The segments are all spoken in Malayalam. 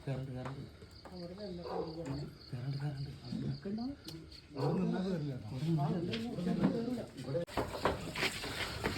Current current current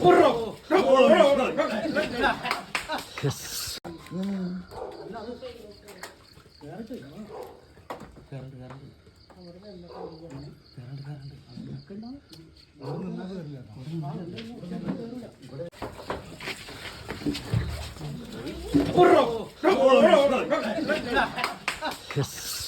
Burro! Burro! Burro! Cause.